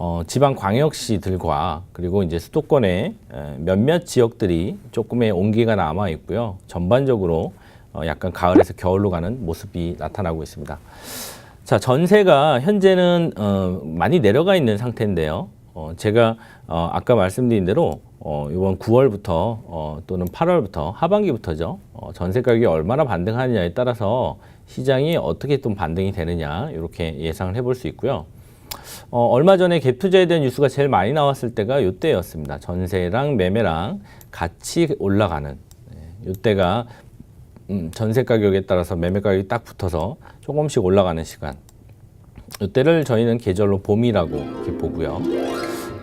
어, 지방 광역시들과 그리고 이제 수도권의 에, 몇몇 지역들이 조금의 온기가 남아 있고요. 전반적으로 어, 약간 가을에서 겨울로 가는 모습이 나타나고 있습니다. 자, 전세가 현재는 어, 많이 내려가 있는 상태인데요. 어, 제가 어, 아까 말씀드린 대로 어, 이번 9월부터 어, 또는 8월부터 하반기부터죠. 어, 전세 가격이 얼마나 반등하느냐에 따라서 시장이 어떻게 좀 반등이 되느냐 이렇게 예상을 해볼 수 있고요. 어, 얼마 전에 갭 투자에 대한 뉴스가 제일 많이 나왔을 때가 이때였습니다. 전세랑 매매랑 같이 올라가는 네, 이때가 음, 전세 가격에 따라서 매매 가격이 딱 붙어서 조금씩 올라가는 시간. 이때를 저희는 계절로 봄이라고 이렇게 보고요.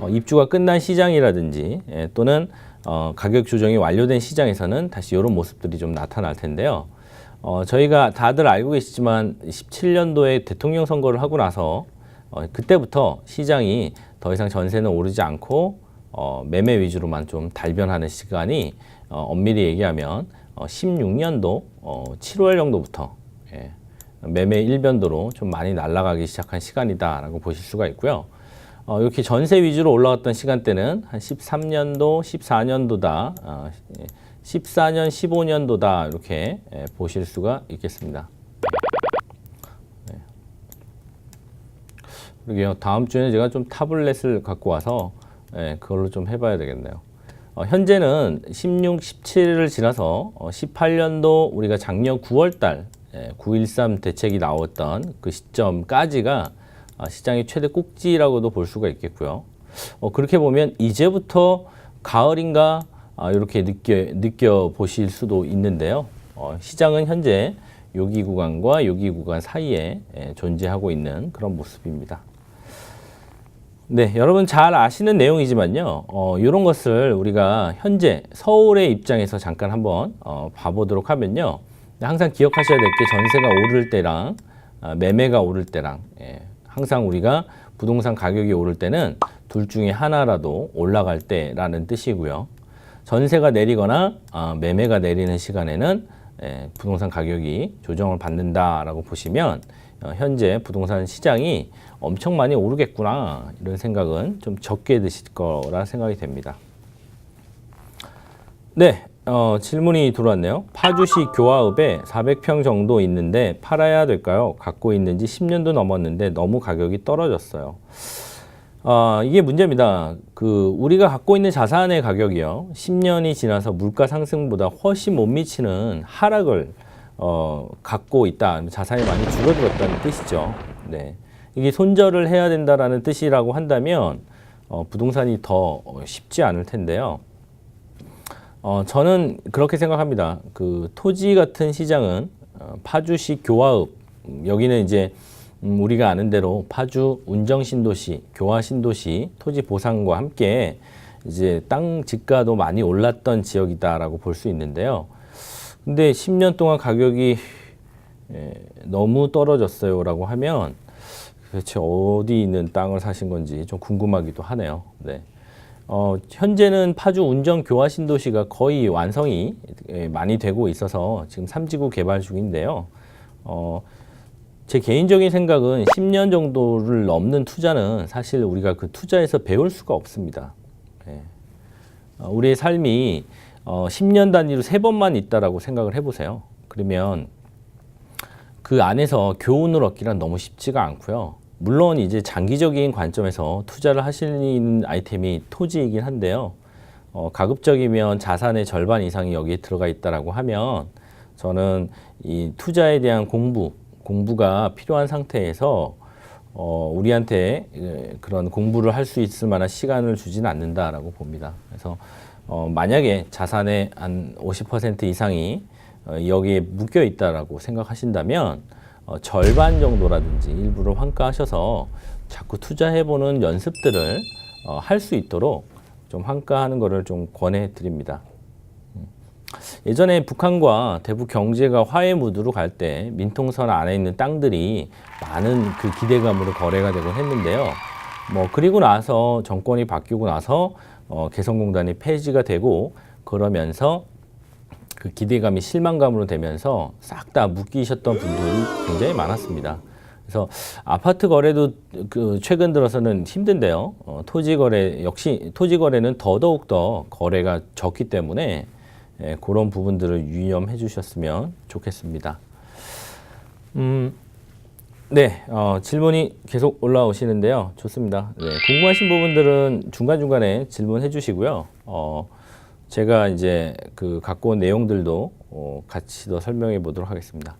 어, 입주가 끝난 시장이라든지 예, 또는 어, 가격 조정이 완료된 시장에서는 다시 이런 모습들이 좀 나타날 텐데요. 어, 저희가 다들 알고 계시지만 17년도에 대통령 선거를 하고 나서 어, 그때부터 시장이 더 이상 전세는 오르지 않고 어, 매매 위주로만 좀 달변하는 시간이 어, 엄밀히 얘기하면 어, 16년도 어, 7월 정도부터 예, 매매 일변도로 좀 많이 날아가기 시작한 시간이다라고 보실 수가 있고요. 어, 이렇게 전세 위주로 올라갔던 시간대는 한 13년도, 14년도다, 어, 14년, 15년도다 이렇게 예, 보실 수가 있겠습니다. 그러게요. 다음 주에는 제가 좀 타블렛을 갖고 와서 예, 그걸로 좀 해봐야 되겠네요. 어, 현재는 16, 17을 지나서 어, 18년도 우리가 작년 9월달 예, 9.13 대책이 나왔던 그 시점까지가 아, 시장의 최대 꼭지라고도 볼 수가 있겠고요. 어, 그렇게 보면 이제부터 가을인가 아, 이렇게 느껴, 느껴 보실 수도 있는데요. 어, 시장은 현재 여기 구간과 여기 구간 사이에 예, 존재하고 있는 그런 모습입니다. 네, 여러분 잘 아시는 내용이지만요. 어, 이런 것을 우리가 현재 서울의 입장에서 잠깐 한번 어, 봐보도록 하면요. 항상 기억하셔야 될 게 전세가 오를 때랑 아, 매매가 오를 때랑 예, 항상 우리가 부동산 가격이 오를 때는 둘 중에 하나라도 올라갈 때라는 뜻이고요. 전세가 내리거나 아, 매매가 내리는 시간에는 예, 부동산 가격이 조정을 받는다라고 보시면 어, 현재 부동산 시장이 엄청 많이 오르겠구나 이런 생각은 좀 적게 드실 거라 생각이 됩니다. 네, 어, 질문이 들어왔네요. 파주시 교화읍에 400평 정도 있는데 팔아야 될까요? 갖고 있는 지 10년도 넘었는데 너무 가격이 떨어졌어요. 아, 이게 문제입니다. 그 우리가 갖고 있는 자산의 가격이요. 10년이 지나서 물가 상승보다 훨씬 못 미치는 하락을 어, 갖고 있다. 자산이 많이 줄어들었다는 뜻이죠. 네. 이게 손절을 해야 된다라는 뜻이라고 한다면 어, 부동산이 더 어, 쉽지 않을 텐데요. 어, 저는 그렇게 생각합니다. 그 토지 같은 시장은 어, 파주시 교화읍 음, 여기는 이제 음, 우리가 아는 대로 파주 운정 신도시, 교화 신도시 토지 보상과 함께 이제 땅 집가도 많이 올랐던 지역이다라고 볼 수 있는데요. 근데 10년 동안 가격이 예, 너무 떨어졌어요라고 하면 도대체 어디 있는 땅을 사신 건지 좀 궁금하기도 하네요. 네. 어, 현재는 파주 운정 교화 신도시가 거의 완성이 예, 많이 되고 있어서 지금 삼지구 개발 중인데요. 어, 제 개인적인 생각은 10년 정도를 넘는 투자는 사실 우리가 그 투자에서 배울 수가 없습니다. 예. 어, 우리의 삶이 어, 10년 단위로 세 번만 있다라고 생각을 해보세요. 그러면 그 안에서 교훈을 얻기란 너무 쉽지가 않고요. 물론 이제 장기적인 관점에서 투자를 하시는 아이템이 토지이긴 한데요. 어, 가급적이면 자산의 절반 이상이 여기에 들어가 있다라고 하면 저는 이 투자에 대한 공부, 공부가 필요한 상태에서 어, 우리한테 예, 그런 공부를 할 수 있을 만한 시간을 주지는 않는다라고 봅니다. 그래서 어, 만약에 자산의 한 50% 이상이 어, 여기에 묶여 있다라고 생각하신다면 어, 절반 정도라든지 일부를 환가하셔서 자꾸 투자해보는 연습들을 어, 할 수 있도록 좀 환가하는 것을 좀 권해 드립니다. 음. 예전에 북한과 대북 경제가 화해 무드로 갈 때 민통선 안에 있는 땅들이 많은 그 기대감으로 거래가 되곤 했는데요. 뭐 그리고 나서 정권이 바뀌고 나서 어, 개성공단이 폐지가 되고 그러면서 그 기대감이 실망감으로 되면서 싹 다 묶이셨던 분들이 굉장히 많았습니다. 그래서 아파트 거래도 그 최근 들어서는 힘든데요. 어, 토지 거래 역시 토지 거래는 더더욱 더 거래가 적기 때문에 예, 그런 부분들을 유념해 주셨으면 좋겠습니다. 음, 네, 어, 질문이 계속 올라오시는데요. 좋습니다. 네, 궁금하신 부분들은 중간중간에 질문해 주시고요. 어, 제가 이제 그 갖고 온 내용들도 어, 같이 더 설명해 보도록 하겠습니다.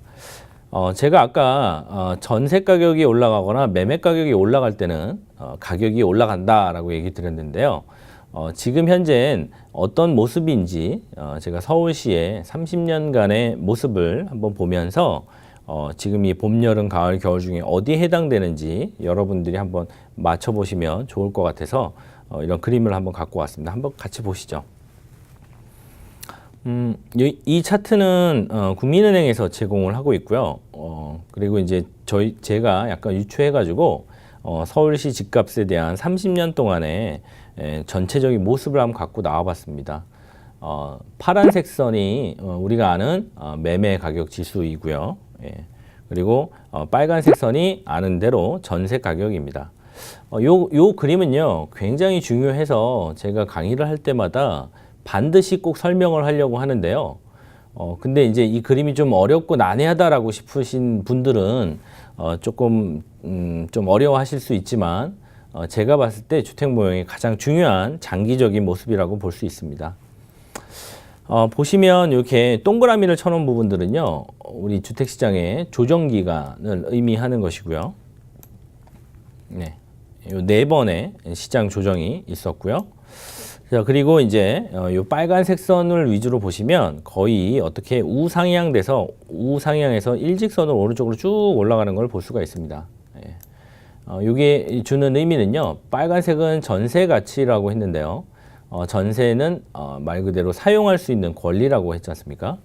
어, 제가 아까 어, 전세 가격이 올라가거나 매매 가격이 올라갈 때는 어, 가격이 올라간다라고 얘기 드렸는데요. 어, 지금 현재는 어떤 모습인지 어, 제가 서울시의 30년간의 모습을 한번 보면서 어, 지금 이 봄, 여름, 가을, 겨울 중에 어디에 해당되는지 여러분들이 한번 맞춰보시면 좋을 것 같아서 어, 이런 그림을 한번 갖고 왔습니다. 한번 같이 보시죠. 음, 이, 이 차트는 어, 국민은행에서 제공을 하고 있고요. 어, 그리고 이제 저희 제가 약간 유추해가지고 어, 서울시 집값에 대한 30년 동안의 에, 전체적인 모습을 한번 갖고 나와봤습니다. 어, 파란색 선이 어, 우리가 아는 어, 매매 가격 지수이고요. 예. 그리고 어, 빨간색 선이 아는 대로 전세 가격입니다. 어, 요, 요 그림은요, 굉장히 중요해서 제가 강의를 할 때마다 반드시 꼭 설명을 하려고 하는데요. 어, 근데 이제 이 그림이 좀 어렵고 난해하다라고 싶으신 분들은 어, 조금, 음, 좀 어려워하실 수 있지만, 어, 제가 봤을 때 주택 모형이 가장 중요한 장기적인 모습이라고 볼 수 있습니다. 어, 보시면 이렇게 동그라미를 쳐놓은 부분들은요, 우리 주택시장의 조정 기간을 의미하는 것이고요. 네. 요 네 번의 시장 조정이 있었고요. 자, 그리고 이제 어, 요 빨간색 선을 위주로 보시면 거의 어떻게 우상향돼서 우상향해서 일직선으로 오른쪽으로 쭉 올라가는 걸 볼 수가 있습니다. 예. 어, 이게 주는 의미는요. 빨간색은 전세 가치라고 했는데요. 어, 전세는 어, 말 그대로 사용할 수 있는 권리라고 했지 않습니까?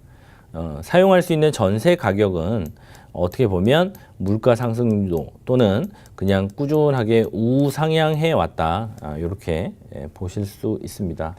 어, 사용할 수 있는 전세 가격은 어떻게 보면 물가 상승도 또는 그냥 꾸준하게 우상향해 왔다 아, 이렇게 예, 보실 수 있습니다.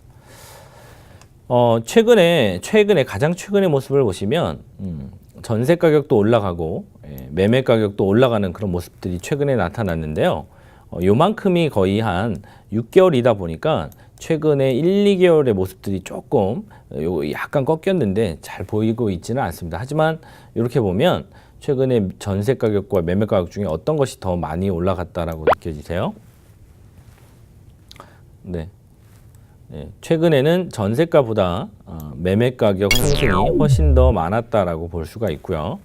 어, 최근에 최근에 가장 최근의 모습을 보시면 음, 전세 가격도 올라가고 예, 매매 가격도 올라가는 그런 모습들이 최근에 나타났는데요. 어, 요만큼이 거의 한 6개월이다 보니까 최근에 1, 2개월의 모습들이 조금 요 약간 꺾였는데 잘 보이고 있지는 않습니다. 하지만 이렇게 보면 최근에 전세 가격과 매매 가격 중에 어떤 것이 더 많이 올라갔다라고 느껴지세요? 네. 네, 최근에는 전세가보다 어, 매매 가격 상승이 훨씬 더 많았다라고 볼 수가 있고요.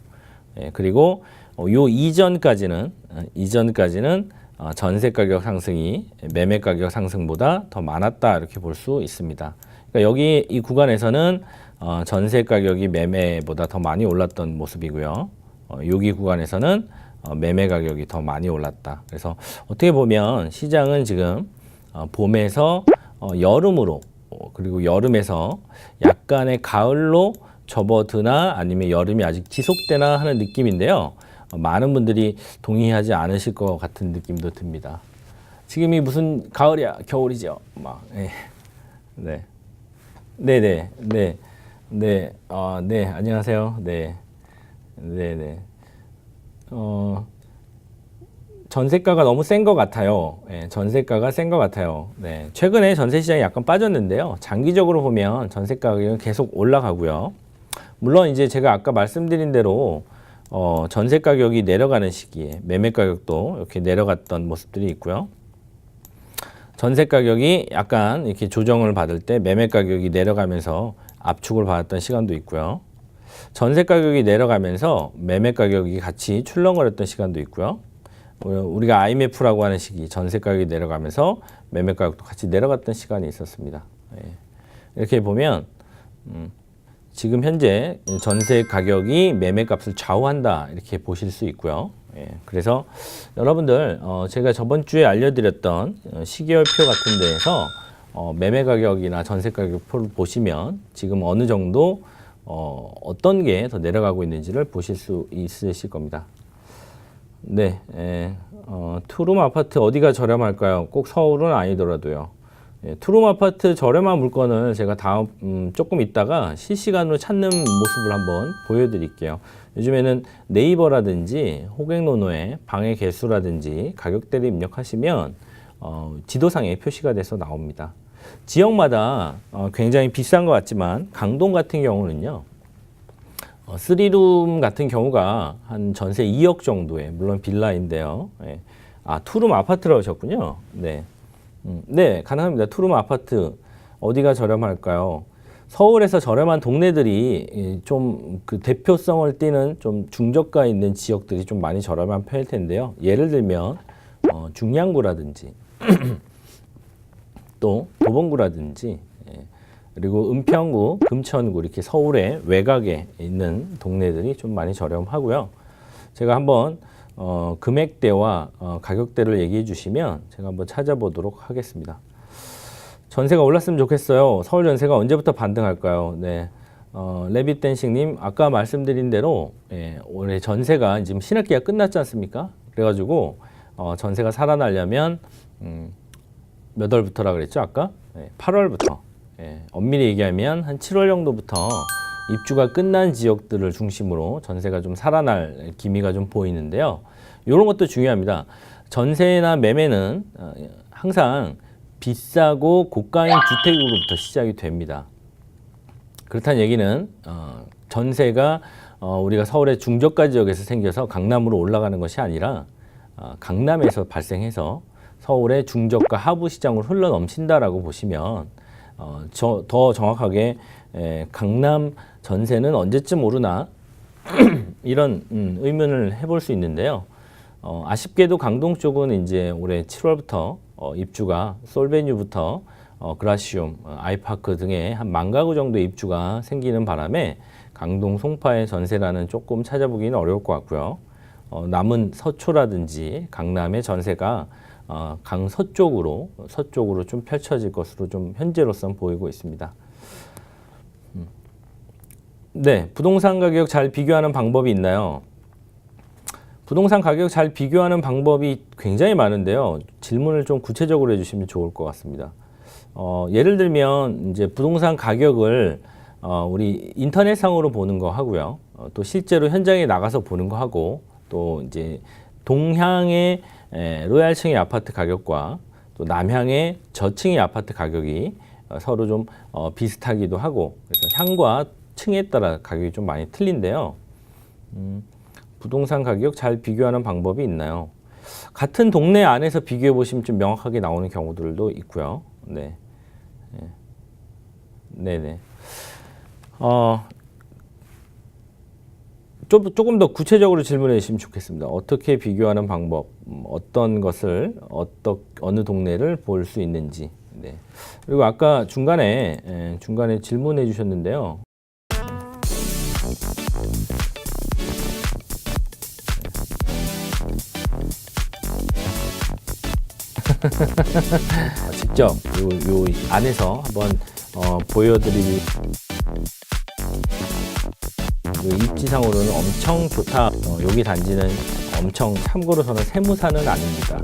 예, 그리고 어, 요 이전까지는 어, 이전까지는 어, 전세 가격 상승이 매매 가격 상승보다 더 많았다 이렇게 볼 수 있습니다. 그러니까 여기 이 구간에서는 어, 전세 가격이 매매보다 더 많이 올랐던 모습이고요. 어, 여기 구간에서는 어, 매매 가격이 더 많이 올랐다. 그래서 어떻게 보면 시장은 지금 어, 봄에서 어, 여름으로 어, 그리고 여름에서 약간의 가을로 접어드나 아니면 여름이 아직 지속되나 하는 느낌인데요. 어, 많은 분들이 동의하지 않으실 것 같은 느낌도 듭니다. 지금이 무슨 가을이야, 겨울이죠. 막, 예. 네. 네 네, 네. 네, 어, 네, 안녕하세요. 네. 네 네. 어, 전세가가 너무 센 것 같아요. 예, 전세가가 센 것 같아요. 네, 최근에 전세 시장이 약간 빠졌는데요. 장기적으로 보면 전세 가격은 계속 올라가고요. 물론 이제 제가 아까 말씀드린 대로 어, 전세 가격이 내려가는 시기에 매매 가격도 이렇게 내려갔던 모습들이 있고요. 전세 가격이 약간 이렇게 조정을 받을 때 매매 가격이 내려가면서 압축을 받았던 시간도 있고요. 전세 가격이 내려가면서 매매 가격이 같이 출렁거렸던 시간도 있고요. 어, 우리가 IMF라고 하는 시기 전세 가격이 내려가면서 매매 가격도 같이 내려갔던 시간이 있었습니다. 예. 이렇게 보면 음, 지금 현재 전세 가격이 매매 값을 좌우한다 이렇게 보실 수 있고요. 예. 그래서 여러분들 어, 제가 저번 주에 알려드렸던 어, 시계열표 같은 데에서 어, 매매 가격이나 전세 가격표를 보시면 지금 어느 정도 어, 어떤 게 더 내려가고 있는지를 보실 수 있으실 겁니다. 네, 에, 어, 투룸 아파트 어디가 저렴할까요? 꼭 서울은 아니더라도요. 예, 투룸 아파트 저렴한 물건을 제가 다음 음, 조금 있다가 실시간으로 찾는 모습을 한번 보여드릴게요. 요즘에는 네이버라든지 호객노노에 방의 개수라든지 가격대를 입력하시면 어, 지도상에 표시가 돼서 나옵니다. 지역마다 어, 굉장히 비싼 것 같지만 강동 같은 경우는요. 어, 3룸 같은 경우가 한 전세 2억 정도에 물론 빌라인데요. 예. 아 투룸 아파트라고 하셨군요. 네. 음, 네, 가능합니다. 투룸 아파트 어디가 저렴할까요? 서울에서 저렴한 동네들이 좀 그 대표성을 띠는 좀 중저가 있는 지역들이 좀 많이 저렴한 편일 텐데요. 예를 들면 어, 중량구라든지 또 도봉구라든지 예, 그리고 은평구, 금천구 이렇게 서울의 외곽에 있는 동네들이 좀 많이 저렴하고요. 제가 한번 어, 금액대와 어, 가격대를 얘기해 주시면 제가 한번 찾아보도록 하겠습니다. 전세가 올랐으면 좋겠어요. 서울 전세가 언제부터 반등할까요? 네. 어, 레빗댄싱님 아까 말씀드린 대로 예, 올해 전세가 지금 신학기가 끝났지 않습니까? 그래가지고 어, 전세가 살아나려면 음, 몇 월부터라 그랬죠 아까? 예, 8월부터 예, 엄밀히 얘기하면 한 7월 정도부터 입주가 끝난 지역들을 중심으로 전세가 좀 살아날 기미가 좀 보이는데요. 이런 것도 중요합니다. 전세나 매매는 어, 항상 비싸고 고가인 주택으로부터 시작이 됩니다. 그렇다는 얘기는 어, 전세가 어, 우리가 서울의 중저가 지역에서 생겨서 강남으로 올라가는 것이 아니라 어, 강남에서 발생해서 서울의 중저가 하부 시장으로 흘러 넘친다라고 보시면 더 정확하게 에, 강남 전세는 언제쯤 오르나 이런 음, 의문을 해볼 수 있는데요. 어, 아쉽게도 강동 쪽은 이제 올해 7월부터 어, 입주가 솔베뉴부터 어, 그라시움, 어, 아이파크 등의 한 만 가구 정도 입주가 생기는 바람에 강동 송파의 전세라는 조금 찾아보기는 어려울 것 같고요. 어, 남은 서초라든지 강남의 전세가 어, 강서쪽으로 서쪽으로 좀 펼쳐질 것으로 좀 현재로선 보이고 있습니다. 음. 네, 부동산 가격 잘 비교하는 방법이 있나요? 부동산 가격 잘 비교하는 방법이 굉장히 많은데요. 질문을 좀 구체적으로 해주시면 좋을 것 같습니다. 어, 예를 들면 이제 부동산 가격을 어, 우리 인터넷상으로 보는 거 하고요. 어, 또 실제로 현장에 나가서 보는 거 하고 또 이제 동향의 에, 로얄층의 아파트 가격과 또 남향의 저층의 아파트 가격이 어, 서로 좀 어, 비슷하기도 하고 그래서 향과 층에 따라 가격이 좀 많이 틀린데요. 음, 부동산 가격 잘 비교하는 방법이 있나요? 같은 동네 안에서 비교해 보시면 좀 명확하게 나오는 경우들도 있고요. 네. 네. 네네. 어, 좀, 조금 더 구체적으로 질문해 주시면 좋겠습니다. 어떻게 비교하는 방법, 음, 어떤 것을, 어떠, 어느 동네를 볼 수 있는지. 네. 그리고 아까 중간에, 에, 중간에 질문해 주셨는데요. 어, 직접 요, 요 안에서 한번 어, 보여드릴 요 입지상으로는 엄청 좋다. 어, 여기 단지는 엄청 참고로 저는 세무사는 아닙니다.